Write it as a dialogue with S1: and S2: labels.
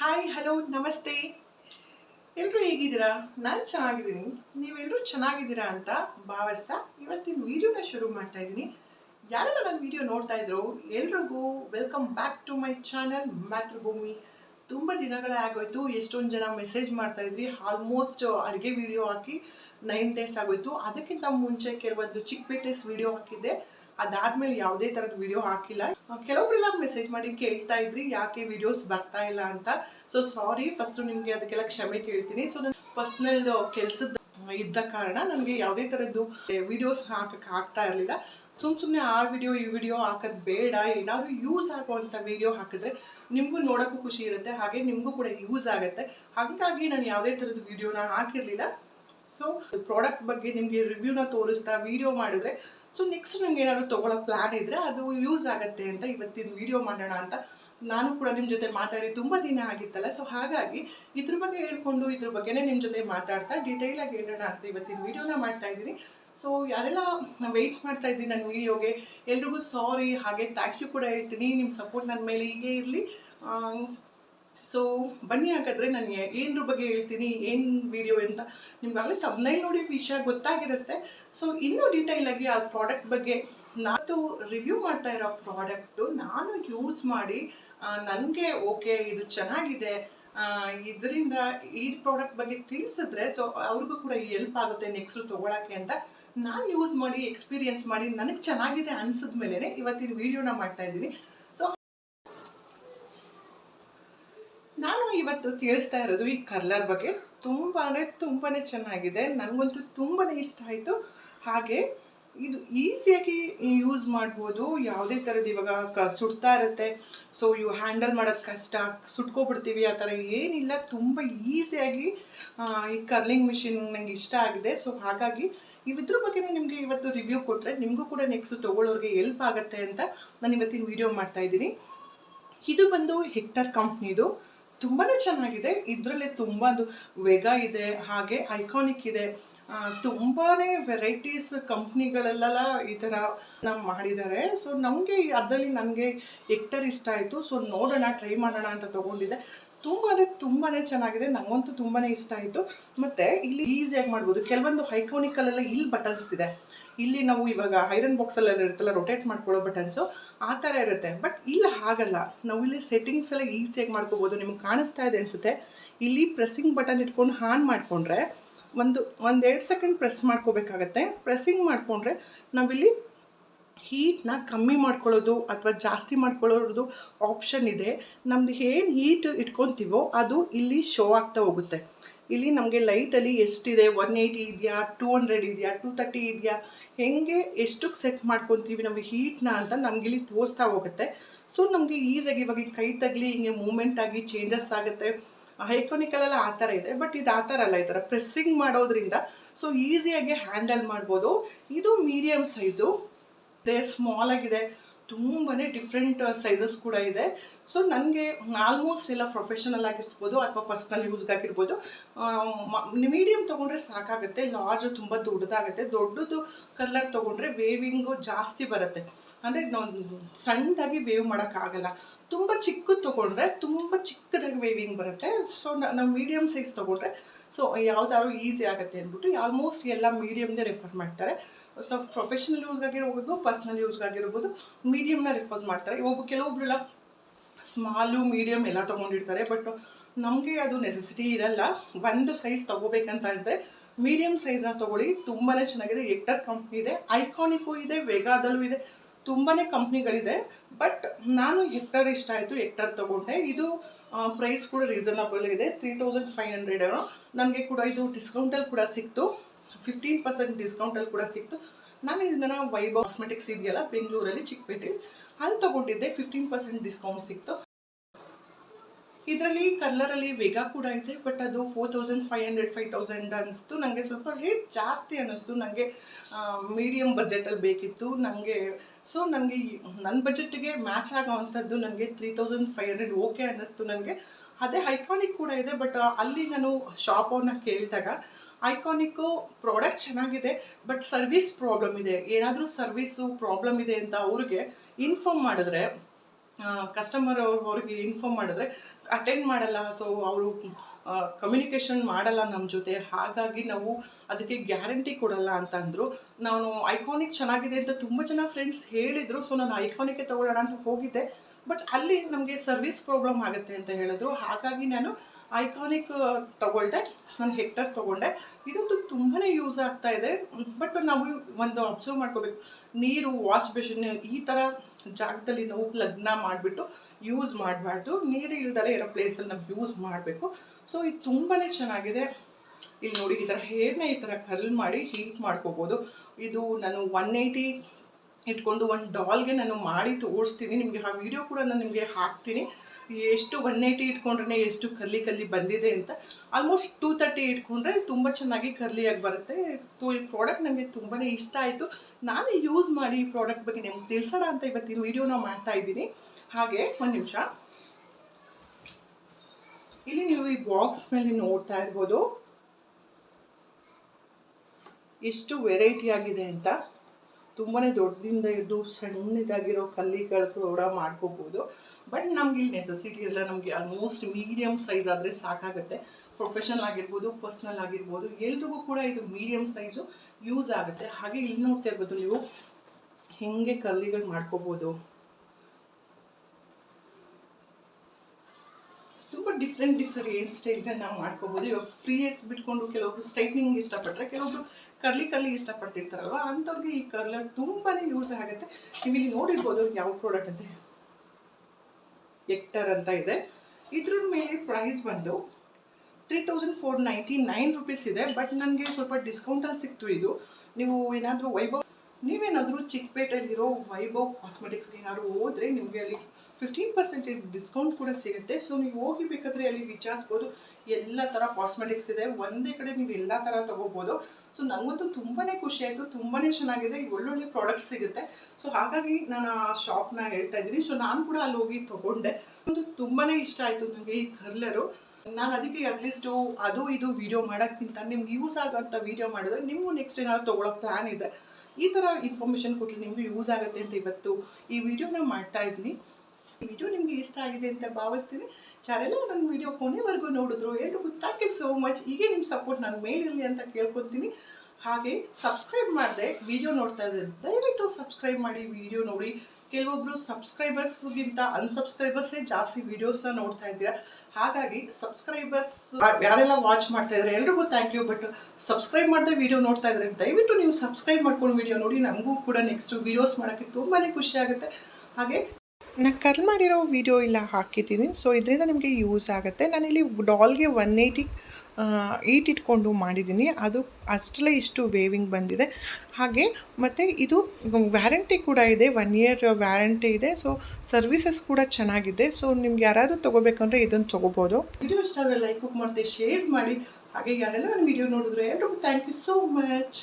S1: Hi hello ನಮಸ್ತೆ. ಎಲ್ಲರೂ ಹೇಗಿದ್ದೀರಾ? ನಾನು ಚೆನ್ನಾಗಿದ್ದೀನಿ. ನೀವೆಲ್ಲರೂ ಚೆನ್ನಾಗಿದ್ದೀರಾ ಅಂತ ಭಾವಿಸ್ತಾ ಇವತ್ತಿನ ವಿಡಿಯೋನ ಶುರು ಮಾಡ್ತಾ ಇದ್ದೀನಿ. ಯಾರೆಲ್ಲ ನನ್ನ ವಿಡಿಯೋ ನೋಡ್ತಾ ಇದ್ರು, ಎಲ್ರಿಗೂ welcome back to my channel Mathrubhumi ತುಂಬ ದಿನಗಳೇ ಆಗೋಯ್ತು. ಎಷ್ಟೊಂದು ಜನ ಮೆಸೇಜ್ ಮಾಡ್ತಾ ಇದ್ರಿ. ಆಲ್ಮೋಸ್ಟ್ ಅಡುಗೆ ವಿಡಿಯೋ ಹಾಕಿ ನೈನ್ ಡೇಸ್ ಆಗೋಯ್ತು. ಅದಕ್ಕಿಂತ ಮುಂಚೆ ಕೆಲವೊಂದು ಚಿಕ್ಕ ಪೇಟೆಸ್ ವಿಡಿಯೋ ಹಾಕಿದ್ದೆ. ಅದಾದ್ಮೇಲೆ ಯಾವುದೇ ಥರದ ವಿಡಿಯೋ ಹಾಕಿಲ್ಲ. ಕೆಲವೊಬ್ರೆಲ್ಲ ಮೆಸೇಜ್ ಮಾಡಿ ಕೇಳ್ತಾ ಇದ್ರಿ, ಯಾಕೆ ವಿಡಿಯೋಸ್ ಬರ್ತಾ ಇಲ್ಲ ಅಂತ. ಸೊ ಸಾರಿ ಫಸ್ಟ್ ನಿಮಗೆ ಅದಕ್ಕೆಲ್ಲ ಕ್ಷಮೆ ಕೇಳ್ತೀನಿ. ಸೊ ನನ್ನ ಪರ್ಸ್ನಲ್ ಕೆಲಸದ ಇದ್ದ ಕಾರಣ ನನಗೆ ಯಾವುದೇ ಥರದ್ದು ವಿಡಿಯೋಸ್ ಹಾಕಕ್ಕೆ ಆಗ್ತಾ ಇರಲಿಲ್ಲ. ಸುಮ್ ಸುಮ್ಮನೆ ಆ ವಿಡಿಯೋ ಈ ವಿಡಿಯೋ ಹಾಕೋದು ಬೇಡ. ಏನಾದರೂ ಯೂಸ್ ಆಗುವಂಥ ವಿಡಿಯೋ ಹಾಕಿದ್ರೆ ನಿಮಗೂ ನೋಡೋಕ್ಕೂ ಖುಷಿ ಇರುತ್ತೆ. ಹಾಗೆ ನಿಮಗೂ ಕೂಡ ಯೂಸ್ ಆಗುತ್ತೆ. ಹಾಗಾಗಿ ನಾನು ಯಾವುದೇ ಥರದ ವಿಡಿಯೋನ ಹಾಕಿರಲಿಲ್ಲ. ಸೊ ಪ್ರಾಡಕ್ಟ್ ಬಗ್ಗೆ ನಿಮಗೆ ರಿವ್ಯೂನ ತೋರಿಸ್ತಾ ವಿಡಿಯೋ ಮಾಡಿದ್ರೆ ಸೊ ನೆಕ್ಸ್ಟ್ ನಂಗೆ ಏನಾದರೂ ತೊಗೊಳ್ಳೋ ಪ್ಲ್ಯಾನ್ ಇದ್ದರೆ ಅದು ಯೂಸ್ ಆಗುತ್ತೆ ಅಂತ ಇವತ್ತಿನ ವಿಡಿಯೋ ಮಾಡೋಣ ಅಂತ ನಾನು ಕೂಡ ನಿಮ್ಮ ಜೊತೆ ಮಾತಾಡಿ ತುಂಬ ದಿನ ಆಗಿತ್ತಲ್ಲ. ಸೊ ಹಾಗಾಗಿ ಇದ್ರ ಬಗ್ಗೆ ಹೇಳ್ಕೊಂಡು ಇದ್ರ ಬಗ್ಗೆನೇ ನಿಮ್ಮ ಜೊತೆ ಮಾತಾಡ್ತಾ ಡೀಟೇಲಾಗಿ ಹೇಳೋಣ ಅಂತ ಇವತ್ತಿನ ವಿಡಿಯೋನ ಮಾಡ್ತಾ ಇದ್ದೀನಿ. ಸೊ ಯಾರೆಲ್ಲ ವೆಯ್ಟ್ ಮಾಡ್ತಾ ಇದ್ದೀನಿ ನನ್ನ ವಿಡಿಯೋಗೆ ಎಲ್ರಿಗೂ ಸಾರಿ ಹಾಗೆ ಥ್ಯಾಂಕ್ ಯು ಕೂಡ ಹೇಳ್ತೀನಿ. ನಿಮ್ಮ ಸಪೋರ್ಟ್ ನನ್ನ ಮೇಲೆ ಹೀಗೆ ಇರಲಿ. ಸೊ ಬನ್ನಿ ಹಾಗಾದರೆ ನನಗೆ ಏನ್ರ ಬಗ್ಗೆ ಹೇಳ್ತೀನಿ, ಏನು ವಿಡಿಯೋ ಅಂತ. ನಿಮಗಾಗಲೇ ತಮ್ಮನೈಲ್ ನೋಡಿ ವಿಷಯ ಗೊತ್ತಾಗಿರುತ್ತೆ. ಸೊ ಇನ್ನೂ ಆಗಿ ಆ ಪ್ರಾಡಕ್ಟ್ ಬಗ್ಗೆ ನಾನು ರಿವ್ಯೂ ಮಾಡ್ತಾ ಇರೋ ಪ್ರಾಡಕ್ಟು ನಾನು ಯೂಸ್ ಮಾಡಿ ನನಗೆ ಓಕೆ ಇದು ಚೆನ್ನಾಗಿದೆ. ಇದರಿಂದ ಈ ಪ್ರಾಡಕ್ಟ್ ಬಗ್ಗೆ ತಿಳಿಸಿದ್ರೆ ಸೊ ಅವ್ರಿಗೂ ಕೂಡ ಹೆಲ್ಪ್ ಆಗುತ್ತೆ ನೆಕ್ಸ್ಟ್ ತೊಗೊಳಕ್ಕೆ ಅಂತ ನಾನು ಯೂಸ್ ಮಾಡಿ ಎಕ್ಸ್ಪೀರಿಯನ್ಸ್ ಮಾಡಿ, ನನಗೆ ಚೆನ್ನಾಗಿದೆ ಅನ್ಸಿದ ಮೇಲೇ ಇವತ್ತಿನ ವಿಡಿಯೋನ ಮಾಡ್ತಾ ಇದ್ದೀನಿ ಸೊ ನಾನು ಇವತ್ತು ತಿಳಿಸ್ತಾ ಇರೋದು ಈ ಕಲರ್ ಬಗ್ಗೆ. ತುಂಬಾ ತುಂಬಾ ಚೆನ್ನಾಗಿದೆ. ನನಗಂತೂ ತುಂಬಾ ಇಷ್ಟ ಆಯಿತು. ಹಾಗೆ ಇದು ಈಸಿಯಾಗಿ ಯೂಸ್ ಮಾಡ್ಬೋದು. ಯಾವುದೇ ಥರದ್ದು ಇವಾಗ ಕ ಸುಡ್ತಾ ಇರುತ್ತೆ. ಸೊ ಇವು ಹ್ಯಾಂಡಲ್ ಮಾಡೋದು ಕಷ್ಟ. ಸುಟ್ಕೊಬಿಡ್ತೀವಿ. ಆ ಥರ ಏನಿಲ್ಲ. ತುಂಬ ಈಸಿಯಾಗಿ ಈ ಕರ್ಲಿಂಗ್ ಮಿಷಿನ್ ನನಗೆ ಇಷ್ಟ ಆಗಿದೆ. ಸೊ ಹಾಗಾಗಿ ಇವಿದ್ರ ಬಗ್ಗೆನೇ ನಿಮಗೆ ಇವತ್ತು ರಿವ್ಯೂ ಕೊಟ್ಟರೆ ನಿಮಗೂ ಕೂಡ ನೆಕ್ಸ್ಟ್ ತೊಗೊಳ್ಳೋರಿಗೆ ಎಲ್ಪ್ ಆಗುತ್ತೆ ಅಂತ ನಾನು ಇವತ್ತಿನ ವಿಡಿಯೋ ಮಾಡ್ತಾಯಿದ್ದೀನಿ ಇದು ಬಂದು ಹೆಕ್ಟರ್ ಕಂಪ್ನಿದು ತುಂಬಾ ಚೆನ್ನಾಗಿದೆ. ಇದರಲ್ಲಿ ತುಂಬ ಒಂದು ವೆಗ ಇದೆ, ಹಾಗೆ ಐಕಾನಿಕ್ ಇದೆ. ತುಂಬಾ ವೆರೈಟೀಸ್ ಕಂಪ್ನಿಗಳಲ್ಲೆಲ್ಲ ಈ ಥರ ನಮ್ಮ ಮಾಡಿದ್ದಾರೆ. ಸೊ ನಮಗೆ ಅದರಲ್ಲಿ ನನಗೆ ಎಕ್ಟರ್ ಇಷ್ಟ ಆಯಿತು. ಸೊ ನೋಡೋಣ, ಟ್ರೈ ಮಾಡೋಣ ಅಂತ ತೊಗೊಂಡಿದ್ದೆ. ತುಂಬ ತುಂಬಾ ಚೆನ್ನಾಗಿದೆ. ನನಗಂತೂ ತುಂಬಾ ಇಷ್ಟ ಆಯಿತು. ಮತ್ತು ಇಲ್ಲಿ ಈಸಿಯಾಗಿ ಮಾಡ್ಬೋದು. ಕೆಲವೊಂದು ಹೈಕೋನಿಕಲ್ಲೆಲ್ಲ ಇಲ್ಲಿ ಬಟನ್ಸ್ ಇದೆ. ಇಲ್ಲಿ ನಾವು ಇವಾಗ ಐರನ್ ಬಾಕ್ಸಲ್ಲೆಲ್ಲ ಇರುತ್ತಲ್ಲ ರೊಟೇಟ್ ಮಾಡ್ಕೊಳ್ಳೋ ಬಟನ್ಸು ಆ ಥರ ಇರುತ್ತೆ. ಬಟ್ ಇಲ್ಲಿ, ಹಾಗಲ್ಲ. ನಾವು ಇಲ್ಲಿ ಸೆಟ್ಟಿಂಗ್ಸ್ ಎಲ್ಲ ಈಸಿಯಾಗಿ ಮಾಡ್ಕೋಬೋದು. ನಿಮ್ಗೆ ಕಾಣಿಸ್ತಾ ಇದೆ ಅನಿಸುತ್ತೆ. ಇಲ್ಲಿ ಪ್ರೆಸ್ಸಿಂಗ್ ಬಟನ್ ಇಟ್ಕೊಂಡು ಆನ್ ಮಾಡಿಕೊಂಡ್ರೆ ಒಂದು, ಒಂದೆರಡು ಸೆಕೆಂಡ್ ಪ್ರೆಸ್ ಮಾಡ್ಕೋಬೇಕಾಗತ್ತೆ. ಪ್ರೆಸ್ಸಿಂಗ್ ಮಾಡಿಕೊಂಡ್ರೆ ನಾವಿಲ್ಲಿ ಹೀಟ್ನ ಕಮ್ಮಿ ಮಾಡ್ಕೊಳ್ಳೋದು ಅಥವಾ ಜಾಸ್ತಿ ಮಾಡ್ಕೊಳ್ಳೋದು ಆಪ್ಷನ್ ಇದೆ. ನಮ್ದು ಏನು ಹೀಟ್ ಇಟ್ಕೊತೀವೋ ಅದು ಇಲ್ಲಿ ಶೋ ಆಗ್ತಾ ಹೋಗುತ್ತೆ. ಇಲ್ಲಿ ನಮಗೆ ಲೈಟಲ್ಲಿ ಎಷ್ಟಿದೆ? ಒನ್ ಏಯ್ಟಿ ಇದೆಯಾ? ಟೂ ಹಂಡ್ರೆಡ್ ಇದೆಯಾ? ಟೂ ತರ್ಟಿ ಇದೆಯಾ? ಹೆಂಗೆ ಎಷ್ಟಕ್ಕೆ ಸೆಟ್ ಮಾಡ್ಕೊತೀವಿ ನಮಗೆ ಹೀಟ್ನ ಅಂತ ನಮ್ಗೆ ಇಲ್ಲಿ ತೋರಿಸ್ತಾ ಹೋಗುತ್ತೆ. ಸೊ ನಮಗೆ ಈಸಾಗಿ ಇವಾಗ ಕೈ ತಗಲಿ, ಹಿಂಗೆ ಮೂಮೆಂಟ್ ಆಗಿ ಚೇಂಜಸ್ ಆಗುತ್ತೆ. ಹೈಕೋನಿಕಲೆಲ್ಲ ಆ ಥರ ಇದೆ ಬಟ್ ಇದು ಆ ಥರ ಅಲ್ಲ ಈ ಥರ. ಪ್ರೆಸ್ಸಿಂಗ್ ಮಾಡೋದ್ರಿಂದ ಸೊ ಈಸಿಯಾಗಿ ಹ್ಯಾಂಡಲ್ ಮಾಡ್ಬೋದು. ಇದು ಮೀಡಿಯಮ್ ಸೈಜು ಇದೆ ಸ್ಮಾಲ್ ಆಗಿದೆ. ತುಂಬಾ ಡಿಫ್ರೆಂಟ್ ಸೈಜಸ್ ಕೂಡ ಇದೆ. ಸೊ ನನಗೆ ಆಲ್ಮೋಸ್ಟ್ ಎಲ್ಲ ಪ್ರೊಫೆಷನಲ್ ಆಗಿರ್ಬೋದು ಅಥವಾ ಪರ್ಸ್ನಲ್ ಯೂಸ್ಗಾಗಿರ್ಬೋದು ಮೀಡಿಯಮ್ ತೊಗೊಂಡ್ರೆ ಸಾಕಾಗುತ್ತೆ ಲಾರ್ಜ್ ತುಂಬ ದೊಡ್ಡದಾಗುತ್ತೆ. ದೊಡ್ಡದು ಕಲರ್ ತೊಗೊಂಡ್ರೆ ವೇವಿಂಗು ಜಾಸ್ತಿ ಬರುತ್ತೆ. ಅಂದರೆ ಸಣ್ಣದಾಗಿ ವೇವ್ ಮಾಡೋಕ್ಕಾಗಲ್ಲ. ತುಂಬ ಚಿಕ್ಕದು ತೊಗೊಂಡ್ರೆ ತುಂಬ ಚಿಕ್ಕದಾಗಿ ವೇವಿಂಗ್ ಬರುತ್ತೆ. ಸೊ ನಮ್ಮ ಮೀಡಿಯಮ್ ಸೈಜ್ ತೊಗೊಂಡ್ರೆ ಸೊ ಯಾವ್ದಾದ್ರು ಈಸಿ ಆಗುತ್ತೆ ಅಂದ್ಬಿಟ್ಟು ಆಲ್ಮೋಸ್ಟ್ ಎಲ್ಲ ಮೀಡಿಯಮ್ದೇ ರೆಫರ್ ಮಾಡ್ತಾರೆ. ಸೊ ಪ್ರೊಫೆಷ್ನಲ್ ಯೂಸ್ಗಾಗಿರ್ಬೋದು ಪರ್ಸ್ನಲ್ ಯೂಸ್ಗಾಗಿರ್ಬೋದು ಮೀಡಿಯಮ್ನ ರಿಫರ್ ಮಾಡ್ತಾರೆ. ಒಬ್ಬ ಕೆಲವೊಬ್ರೆಲ್ಲ ಸ್ಮಾಲು ಮೀಡಿಯಮ್ ಎಲ್ಲ ತೊಗೊಂಡಿರ್ತಾರೆ ಬಟ್ ನಮಗೆ ಅದು ನೆಸೆಸಿಟಿ ಇರಲ್ಲ. ಒಂದು ಸೈಜ್ ತೊಗೋಬೇಕಂತ ಇದ್ದರೆ ಮೀಡಿಯಮ್ ಸೈಜ್ನ ತೊಗೊಳ್ಳಿ. ತುಂಬಾ ಚೆನ್ನಾಗಿದೆ. ಎಕ್ಟರ್ ಕಂಪ್ನಿ ಇದೆ. ಐಕಾನಿಕ್ಕು ಇದೆ. ವೇಗಾದಲ್ಲೂ ಇದೆ. ತುಂಬಾ ಕಂಪ್ನಿಗಳಿದೆ ಬಟ್ ನಾನು ಎಕ್ಟರ್ ಇಷ್ಟ ಆಯಿತು. ಎಕ್ಟರ್ ತೊಗೊಂಡೆ. ಇದು ಪ್ರೈಸ್ ಕೂಡ ರೀಸನಬಲ್ ಇದೆ. ತ್ರೀ ತೌಸಂಡ್ ಫೈವ್ ಹಂಡ್ರೆಡ್ ನನಗೆ ಕೂಡ ಇದು ಡಿಸ್ಕೌಂಟಲ್ಲಿ ಕೂಡ ಸಿಕ್ತು. ಫಿಫ್ಟೀನ್ ಪರ್ಸೆಂಟ್ ಡಿಸ್ಕೌಂಟಲ್ಲಿ ಕೂಡ ಸಿಕ್ತು. ನಾನು ಇದನ್ನ ವೈಭವ್ ಕಾಸ್ಮೆಟಿಕ್ಸ್ ಇದೆಯಲ್ಲ, ಬೆಂಗಳೂರಲ್ಲಿ ಚಿಕ್ಕಪೇಟೆ. ಅಲ್ಲಿ ತೊಗೊಂಡಿದ್ದೆ ಫಿಫ್ಟೀನ್ ಪರ್ಸೆಂಟ್ ಡಿಸ್ಕೌಂಟ್ ಸಿಕ್ತು. ಇದರಲ್ಲಿ ಕಲರಲ್ಲಿ ವೇಗ ಕೂಡ ಇದೆ ಬಟ್ ಅದು four thousand five hundred five thousand ಅನಿಸ್ತು. ನನಗೆ ಸ್ವಲ್ಪ ರೇಟ್ ಜಾಸ್ತಿ ಅನ್ನಿಸ್ತು ನನಗೆ ಮೀಡಿಯಮ್ ಬಜೆಟಲ್ಲಿ ಬೇಕಿತ್ತು. ನನಗೆ ಸೊ ನನಗೆ ನನ್ನ ಬಜೆಟ್ಗೆ ಮ್ಯಾಚ್ ಆಗೋವಂಥದ್ದು ನನಗೆ three thousand five hundred okay ಅನ್ನಿಸ್ತು ನನಗೆ ಅದೇ ಹೈಕಾನಿಕ್ ಕೂಡ ಇದೆ ಬಟ್ ಅಲ್ಲಿ ನಾನು ಶಾಪ್ ಅವ್ರನ್ನ ಕೇಳಿದಾಗ ಐಕಾನಿಕ್ಕು ಪ್ರಾಡಕ್ಟ್ ಚೆನ್ನಾಗಿದೆ ಬಟ್ ಸರ್ವಿಸ್ ಪ್ರಾಬ್ಲಮ್ ಇದೆ. ಏನಾದರೂ ಸರ್ವಿಸು ಪ್ರಾಬ್ಲಮ್ ಇದೆ ಅಂತ ಅವ್ರಿಗೆ ಇನ್ಫಾರ್ಮ್ ಮಾಡಿದ್ರೆ ಕಸ್ಟಮರ್ ಅವ್ರಿಗೆ ಇನ್ಫಾರ್ಮ್ ಮಾಡಿದ್ರೆ ಅಟೆಂಡ್ ಮಾಡಲ್ಲ. ಸೊ ಅವರು ಕಮ್ಯುನಿಕೇಷನ್ ಮಾಡಲ್ಲ ನಮ್ಮ ಜೊತೆ. ಹಾಗಾಗಿ ನಾವು ಅದಕ್ಕೆ ಗ್ಯಾರಂಟಿ ಕೊಡಲ್ಲ ಅಂತ ಅಂದರು. ನಾನು ಐಕಾನಿಕ್ ಚೆನ್ನಾಗಿದೆ ಅಂತ ತುಂಬ ಜನ ಫ್ರೆಂಡ್ಸ್ ಹೇಳಿದರು. ಸೊ ನಾನು ಐಕಾನಿಕ್ಕೆ ತೊಗೊಳ್ಳೋಣ ಅಂತ ಹೋಗಿದ್ದೆ. ಬಟ್ ಅಲ್ಲಿ ನಮಗೆ ಸರ್ವಿಸ್ ಪ್ರಾಬ್ಲಮ್ ಆಗುತ್ತೆ ಅಂತ ಹೇಳಿದ್ರು. ಹಾಗಾಗಿ ನಾನು ಐಕಾನಿಕ್ ತಗೊಳ್ದೆ ನಾನು ಹೆಕ್ಟರ್ ತೊಗೊಂಡೆ. ಇದಂತೂ ತುಂಬಾ ಯೂಸ್ ಆಗ್ತಾ ಇದೆ. ಬಟ್ ನಾವು ಒಂದು ಅಬ್ಸರ್ವ್ ಮಾಡ್ಕೋಬೇಕು. ನೀರು ವಾಶ್ ಬೇಷನ್ ಈ ಥರ ಜಾಗದಲ್ಲಿ ನಾವು ಪ್ಲಗ್ನ ಮಾಡಿಬಿಟ್ಟು ಯೂಸ್ ಮಾಡಬಾರ್ದು. ನೀರು ಇಲ್ದಲೇ ಇರೋ ಪ್ಲೇಸಲ್ಲಿ ನಾವು ಯೂಸ್ ಮಾಡಬೇಕು. ಸೊ ಇದು ತುಂಬಾ ಚೆನ್ನಾಗಿದೆ. ಇಲ್ಲಿ ನೋಡಿ, ಈ ಥರ ಹೇರ್ನ ಈ ಥರ ಕಲ್ ಮಾಡಿ ಹೀಟ್ ಮಾಡ್ಕೋಬೋದು. ಇದು ನಾನು ಒನ್ ಏಯ್ಟಿ ಇಟ್ಕೊಂಡು ಒಂದು ಡಾಲ್ಗೆ ನಾನು ಮಾಡಿ ತೋರಿಸ್ತೀನಿ. ನಿಮಗೆ ಆ ವಿಡಿಯೋ ಕೂಡ ನಾನು ನಿಮಗೆ ಹಾಕ್ತೀನಿ. ಎಷ್ಟು ಒನ್ ಏಯ್ಟಿ ಇಟ್ಕೊಂಡ್ರೆ ಎಷ್ಟು ಕರ್ಲಿ ಕಲ್ಲಿ ಬಂದಿದೆ ಅಂತ ಆಲ್ಮೋಸ್ಟ್ ಟೂ ತರ್ಟಿ ಇಟ್ಕೊಂಡ್ರೆ ತುಂಬ ಚೆನ್ನಾಗಿ ಕರ್ಲಿಯಾಗಿ ಬರುತ್ತೆ. ಸೊ ಈ ಪ್ರಾಡಕ್ಟ್ ನನಗೆ ತುಂಬಾ ಇಷ್ಟ ಆಯಿತು. ನಾನು ಯೂಸ್ ಮಾಡಿ ಈ ಪ್ರಾಡಕ್ಟ್ ಬಗ್ಗೆ ನಿಮ್ಗೆ ತಿಳಿಸೋಣ ಅಂತ ಇವತ್ತಿನ ವಿಡಿಯೋನ ಮಾಡ್ತಾ ಇದ್ದೀನಿ. ಹಾಗೆ, ಒಂದು ನಿಮಿಷ. ಇಲ್ಲಿ ನೀವು ಈ ಬಾಕ್ಸ್ ಮೇಲೆ ನೋಡ್ತಾ ಇರ್ಬೋದು. ಎಷ್ಟು ವೆರೈಟಿ ಆಗಿದೆ ಅಂತ. ತುಂಬಾ ದೊಡ್ಡದಿಂದ ಹಿಡಿದು ಸಣ್ಣದಾಗಿರೋ ಕಲ್ಲಿಗಳು ಕೂಡ ಮಾಡ್ಕೋಬೋದು. ಬಟ್ ನಮ್ಗೆ ಇಲ್ಲಿ ನೆಸೆಸಿಟಿ ಇಲ್ಲ. ನಮಗೆ ಆಲ್ಮೋಸ್ಟ್ ಮೀಡಿಯಮ್ ಸೈಜ್ ಆದರೆ ಸಾಕಾಗುತ್ತೆ. ಪ್ರೊಫೆಷನಲ್ ಆಗಿರ್ಬೋದು ಪರ್ಸ್ನಲ್ ಆಗಿರ್ಬೋದು, ಎಲ್ರಿಗೂ ಕೂಡ ಇದು ಮೀಡಿಯಮ್ ಸೈಜು ಯೂಸ್ ಆಗುತ್ತೆ. ಹಾಗೆ ಇಲ್ಲಿ ನೋಡ್ತಾ ಇರ್ಬೋದು ನೀವು, ಹೆಂಗೆ ಕಲ್ಲಿಗಳು ಮಾಡ್ಕೋಬೋದು? ತುಂಬ ಡಿಫ್ರೆಂಟ್ ಡಿಫ್ರೆಂಟ್ ಏನ್ ಸ್ಟೈಲ್ನ ನಾವು ಮಾಡ್ಕೋಬೋದು. ಇವಾಗ ಫ್ರೀ ಬಿಟ್ಕೊಂಡು ಕೆಲವೊಬ್ರು ಸ್ಟ್ರೈಟ್ನಿಂಗ್ ಇಷ್ಟಪಟ್ಟರೆ ಕೆಲವೊಬ್ರು ಕರ್ಲಿ ಕರ್ಲಿ ಇಷ್ಟಪಟ್ಟಿರ್ತಾರಲ್ವ, ಅಂಥವ್ರಿಗೆ ಈ ಕರ್ಲರ್ ತುಂಬಾ ಯೂಸ್ ಆಗುತ್ತೆ. ನೀವು ಇಲ್ಲಿ ನೋಡಿರ್ಬೋದು ಯಾವ ಪ್ರಾಡಕ್ಟ್ ಅಂತ. ಎಕ್ಟರ್ ಅಂತ ಇದೆ. ಇದ್ರ ಮೇಲೆ ಪ್ರೈಸ್ ಬಂದು three thousand four ninety nine rupees ಇದೆ. ಬಟ್ ನನಗೆ ಸ್ವಲ್ಪ ಡಿಸ್ಕೌಂಟಲ್ಲಿ ಸಿಕ್ತು ಇದು. ನೀವು ಏನಾದರೂ ವೈಭವ್ ನೀವೇನಾದರೂ ಚಿಕ್ಕಪೇಟೆಯಲ್ಲಿರೋ ವೈಭವ್ ಕಾಸ್ಮೆಟಿಕ್ಸ್ಗೆ ಏನಾದ್ರು ಹೋದರೆ ನಿಮಗೆ ಅಲ್ಲಿ ಫಿಫ್ಟೀನ್ ಪರ್ಸೆಂಟೇಜ್ ಡಿಸ್ಕೌಂಟ್ ಕೂಡ ಸಿಗುತ್ತೆ. ಸೊ ನೀವು ಹೋಗಿ ಬೇಕಾದರೆ ಅಲ್ಲಿ ವಿಚಾರಿಸ್ಬೋದು. ಎಲ್ಲ ಥರ ಕಾಸ್ಮೆಟಿಕ್ಸ್ ಇದೆ. ಒಂದೇ ಕಡೆ ನೀವು ಎಲ್ಲ ಥರ ತೊಗೋಬೋದು. ಸೊ ನನಗಂತೂ ತುಂಬಾ ಖುಷಿ ಆಯಿತು. ತುಂಬಾ ಚೆನ್ನಾಗಿದೆ. ಒಳ್ಳೊಳ್ಳೆ ಪ್ರಾಡಕ್ಟ್ಸ್ ಸಿಗುತ್ತೆ. ಸೊ ಹಾಗಾಗಿ ನಾನು ಆ ಶಾಪ್ನ ಹೇಳ್ತಾ ಇದ್ದೀನಿ. ಸೊ ನಾನು ಕೂಡ ಅಲ್ಲಿ ಹೋಗಿ ತೊಗೊಂಡೆ. ಒಂದು ತುಂಬಾ ಇಷ್ಟ ಆಯಿತು ನನಗೆ ಈ ಕರ್ಲರು ನಾನು ಅದಕ್ಕೆ ಅಟ್ಲೀಸ್ಟು ಅದು ಇದು ವಿಡಿಯೋ ಮಾಡೋಕ್ಕಿಂತ ನಿಮ್ಗೆ ಯೂಸ್ ಆಗೋಂಥ ವೀಡಿಯೋ ಮಾಡಿದ್ರೆ ನಿಮಗೂ ನೆಕ್ಸ್ಟ್ ಏನಾದ್ರು ತೊಗೊಳೋ ಪ್ಲ್ಯಾನ್ ಇದೆ. ಈ ಥರ ಇನ್ಫಾರ್ಮೇಷನ್ ಕೊಟ್ಟರೆ ನಿಮಗೂ ಯೂಸ್ ಆಗುತ್ತೆ ಅಂತ ಇವತ್ತು ಈ ವಿಡಿಯೋನ ಮಾಡ್ತಾ ಇದ್ದೀನಿ. ಈ ವಿಡಿಯೋ ನಿಮಗೆ ಇಷ್ಟ ಆಗಿದೆ ಅಂತ ಭಾವಿಸ್ತೀನಿ. ಯಾರೆಲ್ಲ ನನ್ನ ವಿಡಿಯೋ ಕೊನೆವರೆಗೂ ನೋಡಿದ್ರು, ಎಲ್ರಿಗೂ ಥ್ಯಾಂಕ್ ಯು ಸೋ ಮಚ್ ಹೀಗೆ ನಿಮ್ಮ ಸಪೋರ್ಟ್ ನನ್ನ ಮೇಲಿರಲಿ ಅಂತ ಕೇಳ್ಕೊತೀನಿ ಹಾಗೆ ಸಬ್ಸ್ಕ್ರೈಬ್ ಮಾಡಿದೆ ವಿಡಿಯೋ ನೋಡ್ತಾ ಇದ್ದರೆ ದಯವಿಟ್ಟು ಸಬ್ಸ್ಕ್ರೈಬ್ ಮಾಡಿ ವಿಡಿಯೋ ನೋಡಿ. ಕೆಲವೊಬ್ರು ಸಬ್ಸ್ಕ್ರೈಬರ್ಸ್ಗಿಂತ ಅನ್ಸಬ್ಸ್ಕ್ರೈಬರ್ಸೇ ಜಾಸ್ತಿ ವೀಡಿಯೋಸ್ನ ನೋಡ್ತಾ ಇದ್ದೀರಾ? ಹಾಗಾಗಿ ಸಬ್ಸ್ಕ್ರೈಬರ್ಸ್ ಯಾರೆಲ್ಲ ವಾಚ್ ಮಾಡ್ತಾ ಇದ್ದಾರೆ, ಎಲ್ರಿಗೂ ಥ್ಯಾಂಕ್ ಯು ಬಟ್ ಸಬ್ಸ್ಕ್ರೈಬ್ ಮಾಡಿದ್ರೆ ವಿಡಿಯೋ ನೋಡ್ತಾ ಇದ್ದಾರೆ, ದಯವಿಟ್ಟು ನೀವು ಸಬ್ಸ್ಕ್ರೈಬ್ ಮಾಡ್ಕೊಂಡು ವಿಡಿಯೋ ನೋಡಿ. ನಮಗೂ ಕೂಡ ನೆಕ್ಸ್ಟ್ ವಿಡಿಯೋಸ್ ಮಾಡೋಕ್ಕೆ ತುಂಬಾ ಖುಷಿ ಆಗುತ್ತೆ. ಹಾಗೆ ನಾನು ಕರ್ಲ್ ಮಾಡಿರೋ ವಿಡಿಯೋ ಇಲ್ಲ ಹಾಕಿದ್ದೀನಿ. ಸೊ ಇದರಿಂದ ನಿಮಗೆ ಯೂಸ್ ಆಗುತ್ತೆ. ನಾನಿಲ್ಲಿ ಡಾಲ್ಗೆ ಒನ್ ಏಯ್ಟಿ ಏಯ್ಟ್ ಇಟ್ಕೊಂಡು ಮಾಡಿದ್ದೀನಿ. ಅದು ಅಷ್ಟರಲ್ಲೇ ಇಷ್ಟು ವೇವಿಂಗ್ ಬಂದಿದೆ. ಹಾಗೆ ಮತ್ತು ಇದು ವ್ಯಾರಂಟಿ ಕೂಡ ಇದೆ. ಒನ್ ಇಯರ್ ವ್ಯಾರಂಟಿ ಇದೆ. ಸೊ ಸರ್ವಿಸಸ್ ಕೂಡ ಚೆನ್ನಾಗಿದೆ. ಸೊ ನಿಮ್ಗೆ ಯಾರಾದರೂ ತೊಗೋಬೇಕಂದ್ರೆ ಇದನ್ನು ತೊಗೋಬೋದು. ವಿಡಿಯೋ ಇಷ್ಟ ಆದರೆ ಲೈಕ್ ಮಾಡ್ತೀವಿ ಶೇರ್ ಮಾಡಿ. ಹಾಗೆ ಯಾರೆಲ್ಲ ನನ್ನ ವಿಡಿಯೋ ನೋಡಿದ್ರೆ ಎಲ್ರಿಗೂ ಥ್ಯಾಂಕ್ ಯು ಸೋ ಮಚ್